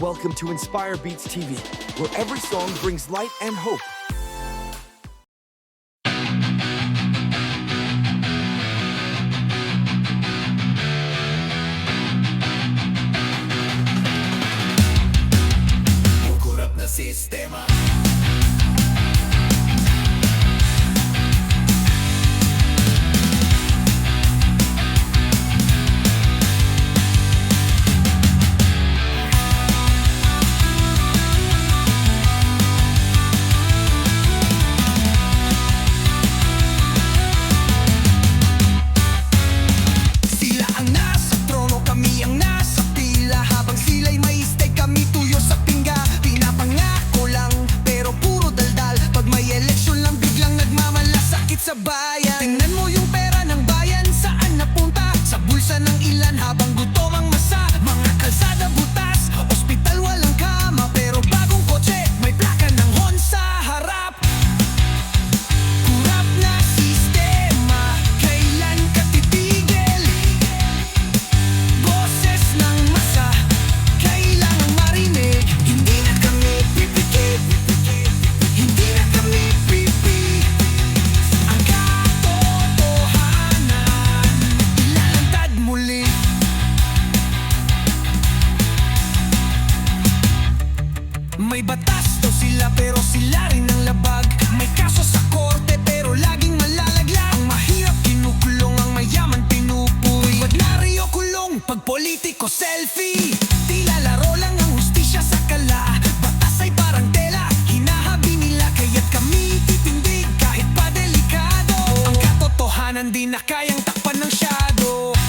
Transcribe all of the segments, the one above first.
Welcome to Inspire Beats TV, where every song brings light and hope. May batas daw sila pero sila rin ang labag. May kaso sa korte pero laging malalaglag. Ang mahirap kinukulong, ang mayaman pinupuy Ordinaryo kulong, pag politiko selfie. Tila laro lang ang hustisya sa kala. Batas parang tela, hinahabi nila Kaya't kami titindig kahit pa delikado. Ang katotohanan di na kayang takpan ng shadow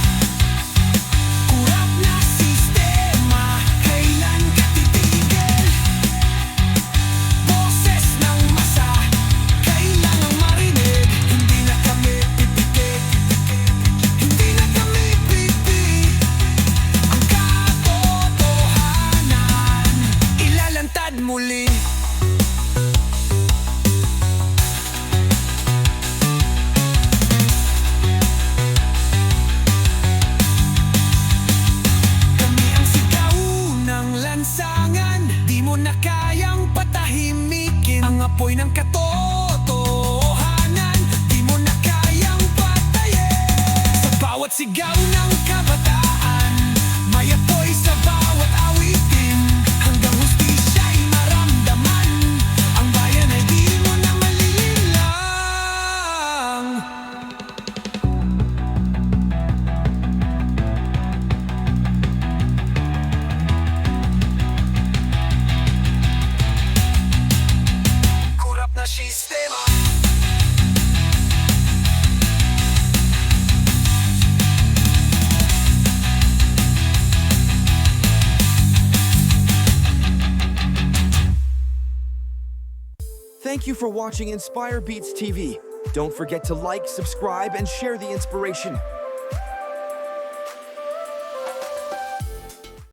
muli Kami ang sigaw ng lansangan Di mo patahimikin. Ang apoy ng katotohanan Thank you for watching Inspire Beats TV. Don't forget to like, subscribe, and share the inspiration.